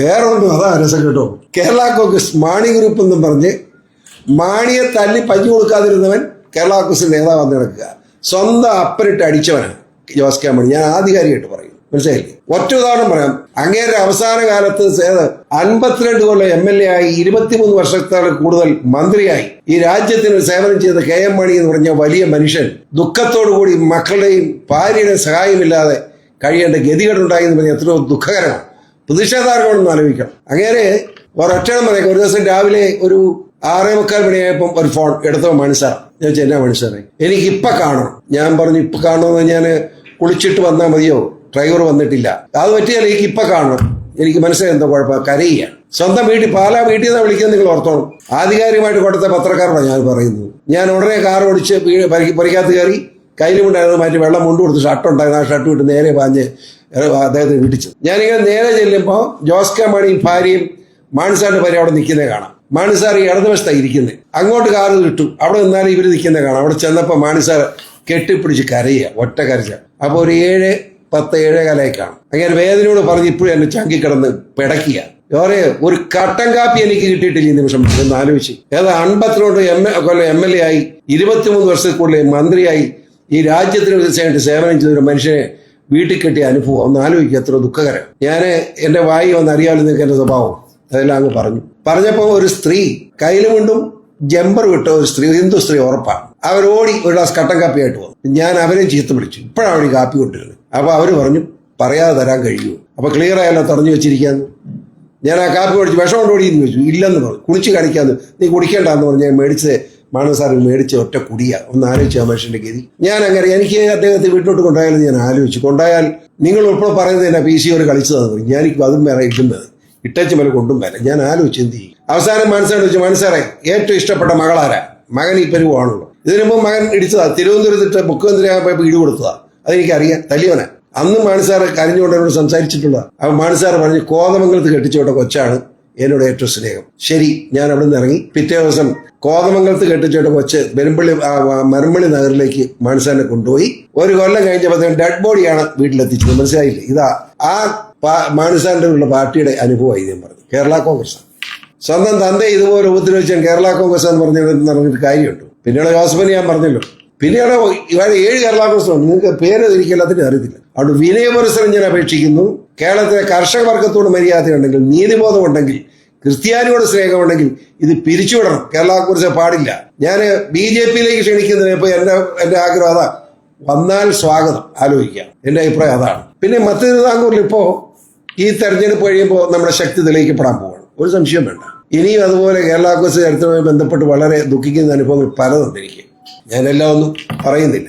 വേറെ ഒന്നും അതാ രസം കേട്ടോ. കേരള കോൺഗ്രസ് മാണി ഗ്രൂപ്പ് എന്നും പറഞ്ഞ് മാണിയെ തല്ലി പഞ്ഞു കൊടുക്കാതിരുന്നവൻ കേരള കോൺഗ്രസ് നേതാവെന്ന് നടക്കുക സ്വന്തം അപ്പനിട്ട് അടിച്ചവനാണ് ജോസ് കെ മണി. ഞാൻ ആധികാരികമായിട്ട് പറയും. മനസ്സിലായില്ലേ? ഒറ്റ ഉദാഹരണം പറയാം. അങ്ങേരുടെ അവസാന കാലത്ത് അൻപത്തിരണ്ട് കൊല്ലം എം എൽ എ ആയി ഇരുപത്തിമൂന്ന് വർഷത്തേക്കാൾ കൂടുതൽ മന്ത്രിയായി. ഈ രാജ്യത്തിന് സേവനം ചെയ്ത കെ എം മണി എന്ന് പറഞ്ഞ വലിയ മനുഷ്യൻ ദുഃഖത്തോടു കൂടി മക്കളുടെയും ഭാര്യയുടെയും സഹായമില്ലാതെ കഴിയേണ്ട ഗതികേടുണ്ടായി എന്ന് പറഞ്ഞാൽ എത്രയോ ദുഃഖകരമാണ്. പ്രതിഷേധാർഹമാണെന്ന് ആലോചിക്കണം. അങ്ങനെ ഒരൊറ്റ പറയാം. ഒരു ദിവസം രാവിലെ ഒരു ആറേ മുക്കാൽ മണിയായപ്പം ഒരു ഫോൺ എടുത്തോ മനുഷ്യർ ഞാൻ ചെന്ന എന്നാ എനിക്ക് ഇപ്പൊ കാണണം. ഞാൻ പറഞ്ഞു ഇപ്പൊ കാണണമെന്ന് ഞാൻ കുളിച്ചിട്ട് വന്നാൽ മതിയോ? ഡ്രൈവർ വന്നിട്ടില്ല. അത് പറ്റിയാൽ എനിക്ക് ഇപ്പൊ കാണണം. എനിക്ക് മനസ്സിലായി എന്താ കുഴപ്പം? കരയുക സ്വന്തം വീട്ടിൽ പാലാ വീട്ടിൽ നിന്നാണ് വിളിക്കുന്നത് നിങ്ങൾ ഓർത്തോണം. ആധികാരികമായിട്ട് കൊടുത്ത പത്രക്കാരോടാണ് ഞാൻ പറയുന്നത്. ഞാൻ ഉടനെ കാർ ഓടിച്ച് വീട് പരി- പരിക്കകത്ത് കയറി കയ്യിലുമുണ്ടായിരുന്നത് മാറ്റി വെള്ളം മുണ്ട് കൊടുത്ത് ഷർട്ട് ഉണ്ടായിരുന്നു ആ ഷർട്ട് വിട്ട് നേരെ പാഞ്ഞ് അദ്ദേഹത്തിന് വിടിച്ചു ഞാനിങ്ങനെ നേരെ ചെല്ലുമ്പോൾ ജോസ് കെ മണിയും ഭാര്യയും മാണിസാറിന്റെ ഭാര്യ അവിടെ നിൽക്കുന്നത് കാണാം. മാണിസാർ ഈ ഇരിക്കുന്നത് അങ്ങോട്ട് കാറ് കിട്ടു അവിടെ നിന്നാലും ഇവർ നിൽക്കുന്നത് കാണാം. അവിടെ ചെന്നപ്പോൾ മാണിസാർ കെട്ടിപ്പിടിച്ച് കരയുക ഒറ്റ കരച്ച അപ്പോൾ ഒരു ഏഴ് പത്ത് ഏഴേ കാലായി കാണും. അങ്ങനെ വേദനയോട് പറഞ്ഞ് ഇപ്പോഴും എന്നെ ചങ്കി കിടന്ന് പിടക്കുക വേറെ ഒരു കട്ടൻ കാപ്പി എനിക്ക് കിട്ടിയിട്ടില്ല ഈ നിമിഷം. എന്ന് ആലോചിച്ച്. ഏതാ അൻപത്തിരണ്ട് M A Kollam M L A ആയി ഇരുപത്തിമൂന്ന് വർഷത്തിൽ കൂടുതൽ മന്ത്രിയായി ഈ രാജ്യത്തിന് വികസനമായിട്ട് സേവനം ചെയ്ത ഒരു മനുഷ്യനെ വീട്ടിൽ കിട്ടിയ അനുഭവം ഒന്ന് ആലോചിക്കുക എത്ര ദുഃഖകരം. ഞാൻ എന്റെ വായി ഒന്ന് അറിയാമല്ലോ നിങ്ങൾക്ക് എന്റെ സ്വഭാവം? അതെല്ലാം അങ്ങ് പറഞ്ഞു. പറഞ്ഞപ്പോൾ ഒരു സ്ത്രീ കയ്യിലുമുണ്ടും ജമ്പർ വിട്ട ഒരു സ്ത്രീ ഹിന്ദു സ്ത്രീ ഉറപ്പാണ്. അവർ ഓടി ഒരു ഗ്ലാസ് കട്ടൻ കാപ്പിയായിട്ട് വന്നു. ഞാൻ അവരെ ചീത്ത വിളിച്ചു. ഇപ്പോഴാണ് ഈ കാപ്പി കൊണ്ടുവരുന്നത്? അപ്പൊ അവർ പറഞ്ഞു പറയാതെ തരാൻ കഴിയുമോ അപ്പൊ ക്ലിയർ ആയല്ലോ തറഞ്ഞു വെച്ചിരിക്കാന്ന്. ഞാൻ ആ കാപ്പി കുടിച്ച് വിഷം കൊണ്ട് ഓടിയെന്ന് ചോദിച്ചു. ഇല്ലെന്ന് പറഞ്ഞു. കുടിച്ച് കാണിക്കാന്ന്. നീ കുടിക്കേണ്ടെന്ന് പറഞ്ഞ് ഞാൻ മേടിച്ച് മാണവ മേടിച്ച ഒറ്റ കുടിയ. ഒന്ന് ആലോചിച്ച മനുഷ്യന്റെ ഗതി. ഞാൻ അങ്ങനെ എനിക്ക് അദ്ദേഹത്തെ വീട്ടിലോട്ട് കൊണ്ടായാലും ഞാൻ ആലോചിച്ചു. കൊണ്ടായാൽ നിങ്ങൾ ഇപ്പോൾ പറയുന്നത് എന്നെ പി സി ഒരു തന്നു ഞാൻ ഞാനിക്കും അതും വേറെ വേറെ ഇട്ടച്ച മേലെ കൊണ്ടും വേറെ. ഞാൻ ആലോചിച്ച് എന്ത് ചെയ്യും? അവസാനം മനസ്സാണ് വെച്ചു മനസ്സാറേ ഏറ്റവും ഇഷ്ടപ്പെട്ട മകളാരാ? മകൻ ഈ ഇതിനു മുമ്പ് മകൻ ഇടിച്ചതാ. തിരുവനന്തപുരത്തിട്ട് മുഖ്യമന്ത്രിയായപ്പോൾ ഇടി കൊടുത്തതാ. അതെനിക്കറിയാം. തല്ലിയവനാ. അന്ന് മാണിസാറ് കരഞ്ഞുകൊണ്ട് എന്നോട് സംസാരിച്ചിട്ടുള്ള മാണിസാറ് പറഞ്ഞു കോതമംഗലത്ത് കെട്ടിച്ചോട്ട കൊച്ചാണ്. എന്നോട് ഏറ്റവും സ്നേഹം. ശരി ഞാൻ അവിടെ നിന്ന് ഇറങ്ങി. പിറ്റേ ദിവസം കോതമംഗലത്ത് കെട്ടിച്ചോട്ട് കൊച്ച് പെരുമ്പള്ളി മരമ്പള്ളി നഗറിലേക്ക് മാണിസാറിനെ കൊണ്ടുപോയി. ഒരു കൊല്ലം കഴിഞ്ഞപ്പോൾ ഡെഡ് ബോഡിയാണ് വീട്ടിലെത്തിച്ചത്. മനസ്സിലായില്ലേ? ഇതാ ആ മാനസാന്റെ ഉള്ള പാർട്ടിയുടെ അനുഭവമായി ഞാൻ പറഞ്ഞു. കേരള കോൺഗ്രസ് സ്വന്തം തന്തെ ഇതുപോലെ ഉപദ്രവിച്ചാൽ കേരള കോൺഗ്രസ് എന്ന് പറഞ്ഞ നടന്നിട്ട് കാര്യമുണ്ട്? പിന്നീട് ജോസഫിന് ഞാൻ പറഞ്ഞല്ലോ. പിന്നീട് ഇവിടെ ഏഴ് കേരള കോൺഗ്രസ് നിങ്ങൾക്ക് പേര് എനിക്ക് എല്ലാത്തിനും അറിയത്തില്ല. അതുകൊണ്ട് വിനയപുരസരം ഞാൻ അപേക്ഷിക്കുന്നു. കേരളത്തിലെ കർഷക വർഗത്തോട് മര്യാദയുണ്ടെങ്കിൽ നീതിബോധം ഉണ്ടെങ്കിൽ ക്രിസ്ത്യാനിയോട് സ്നേഹമുണ്ടെങ്കിൽ ഇത് പിരിച്ചുവിടണം കേരളത്തെക്കുറിച്ച് പാടില്ല. ഞാൻ ബി ജെ പിയിലേക്ക് ക്ഷണിക്കുന്നതിന് ഇപ്പൊ എന്റെ എന്റെ ആഗ്രഹം അതാ. വന്നാൽ സ്വാഗതം. ആലോചിക്കാം. എന്റെ അഭിപ്രായം അതാണ്. പിന്നെ മധ്യ തിരുവിതാംകൂറിൽ ഇപ്പോ ഈ തെരഞ്ഞെടുപ്പ് കഴിയുമ്പോൾ നമ്മുടെ ശക്തി തെളിയിക്കപ്പെടാൻ പോവാണ്. ഒരു സംശയം വേണ്ട. ഇനിയും അതുപോലെ കേരള ചരിത്രവുമായി ബന്ധപ്പെട്ട് വളരെ ദുഃഖിക്കുന്ന അനുഭവങ്ങൾ പലതുണ്ട് എനിക്ക്. ഞാനെല്ലാം ഒന്നും പറയുന്നില്ല.